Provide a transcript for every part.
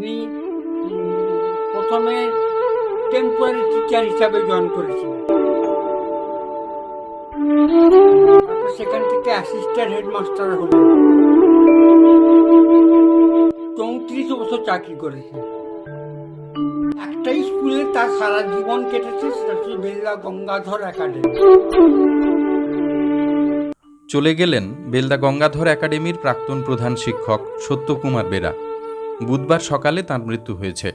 উনি প্রথমে temporary teacher হিসাবে জয়েন করেছিলেন। সেখান থেকে অ্যাসিস্ট্যান্ট হেডমাস্টার হলেন। চৌত্রিশ বছর চাকরি করেছেন। একটাই স্কুলে তার সারা জীবন কেটেছে, সেটা হচ্ছে বেল্লা গঙ্গাধর একাডেমি চলে গেলেন বেলদা গঙ্গাধর একাডেমির প্রাক্তন প্রধান শিক্ষক সত্যকুমার বেরা। বুধবার সকালে তার মৃত্যু হয়েছে।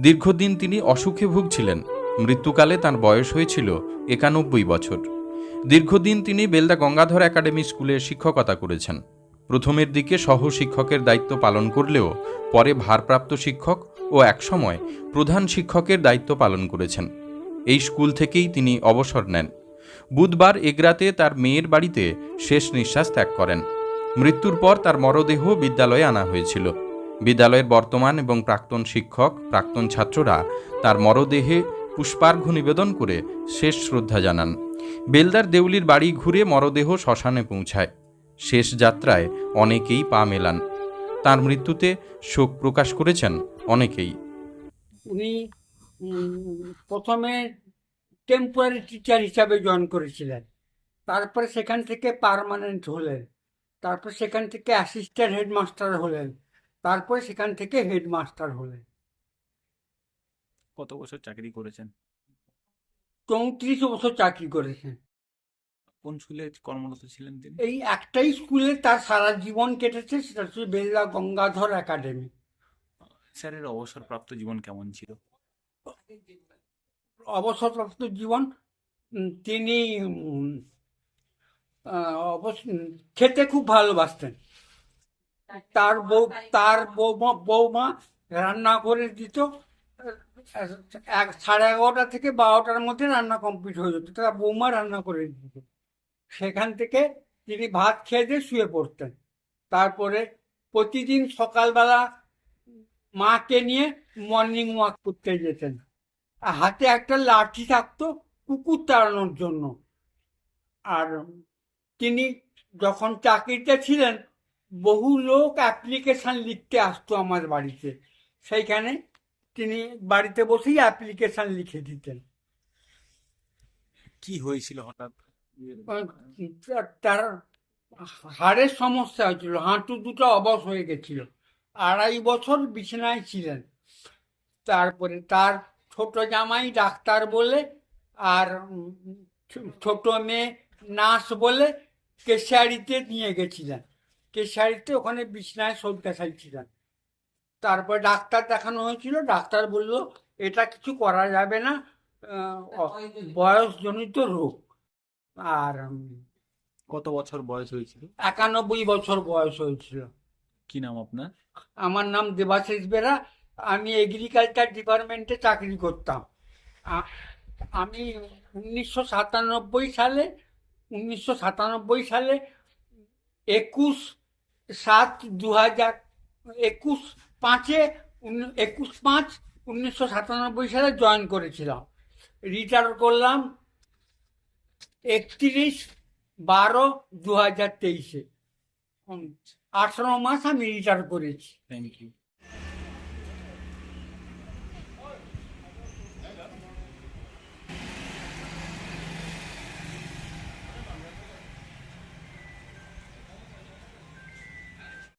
দীর্ঘদিন তিনি অসুখে ভুগছিলেন। মৃত্যুকালে তার বয়স হয়েছিল একানব্বই বছর। দীর্ঘদিন তিনি বেলদা গঙ্গাধর একাডেমি স্কুলে শিক্ষকতা করেছেন। প্রথমের দিকে সহ শিক্ষকের দায়িত্ব পালন করলেও পরে ভারপ্রাপ্ত শিক্ষক ও একসময় প্রধান শিক্ষকের দায়িত্ব পালন করেছেন। এই স্কুল থেকেই তিনি অবসর নেন। বুধবার এগরাতে তার মেয়ের বাড়িতে শেষ নিঃশ্বাস ত্যাগ করেন। মৃত্যুর পর তার মরদেহ বিদ্যালয়ে আনা হয়েছিল। বিদ্যালয়ের বর্তমান এবং প্রাক্তন শিক্ষক, প্রাক্তন ছাত্ররা তার মরদেহে পুষ্পার্ঘ্য নিবেদন করে শেষ শ্রদ্ধা জানান। বেলদার দেউলির বাড়ি ঘুরে মরদেহ শ্মশানে পৌঁছায়। শেষ যাত্রায় অনেকেই পা মেলান। তার মৃত্যুতে শোক প্রকাশ করেছেন অনেকেই। উনি প্রথমে টেম্পোরারি টিচার হিসাবে জয়েন করেছিলেন। তারপরে সেখান থেকে পার্মানেন্ট হলেন। তারপর সেখান থেকে অ্যাসিস্ট্যান্ট হেডমাস্টার হলেন। তারপরে সেখান থেকে হেডমাস্টার হলেন। কত বছর চাকরি করেছেন? চৌত্রিশ বছর চাকরি করেছেন। কোন স্কুলে কর্মরত ছিলেন তিনি? এই একটাই স্কুলে তার সারা জীবন কেটেছে সেটা হচ্ছে বেল্লা গঙ্গাধর একাডেমি। স্যারের অবসরপ্রাপ্ত জীবন কেমন ছিল? অবসরপ্রাপ্ত জীবন তিনি অবশ্য খেতে খুব ভালোবাসতেন। তার বউ, তার বৌমা বৌমা রান্না করে দিত। এক, সাড়ে এগারোটা থেকে বারোটার মধ্যে রান্না কমপ্লিট হয়ে যেত। তার বৌমা রান্না করে দিত। সেখান থেকে তিনি ভাত খেয়ে দিয়ে শুয়ে পড়তেন। তারপরে প্রতিদিন সকালবেলা মাকে নিয়ে মর্নিং ওয়াক করতে যেতেন। আর হাতে একটা লাঠি থাকতো কুকুর তাড়ানোর জন্য। আর তিনি যখন চাকরিতে ছিলেন বহু লোক অ্যাপ্লিকেশন লিখতে আসতো আমার বাড়িতে। সেইখানে তিনি বাড়িতে বসেই অ্যাপ্লিকেশন লিখে দিতেন। কি হয়েছিল হঠাৎ? তার- হাড়ের সমস্যা হয়েছিল হাঁটু দুটো অবশ হয়ে গেছিল। আড়াই বছর বিছানায় ছিলেন। তারপরে তার ছোট জামাই ডাক্তার বলে আর ছোট মেয়ে নার্স বলে কেশিয়ারিতে নিয়ে গেছিলেন। কেশিয়ারিতে ওখানে বিছনায় শয্যাশায়ী ছিলেন তারপর ডাক্তার দেখানো হয়েছিল ডাক্তার বলল এটা কিছু করা যাবে না বয়সজনিত রোগ। আর কত বছর বয়স হয়েছিল? একানব্বই বছর বয়স হয়েছিল। কি নাম আপনার? আমার নাম দেবাশিস বেরা। আমি এগ্রিকালচার ডিপার্টমেন্টে চাকরি করতাম। আমি উনিশশো সাতানব্বই সালে উনিশশো সাতানব্বই সালে একুশ সাত দু হাজার একুশ পাঁচে একুশ পাঁচ উনিশশো সাতানব্বই সালে জয়েন করেছিলাম। রিটায়ার করলাম একত্রিশ বারো দু হাজার তেইশে আঠারো মাস আমি রিটায়ার করেছি। Thank you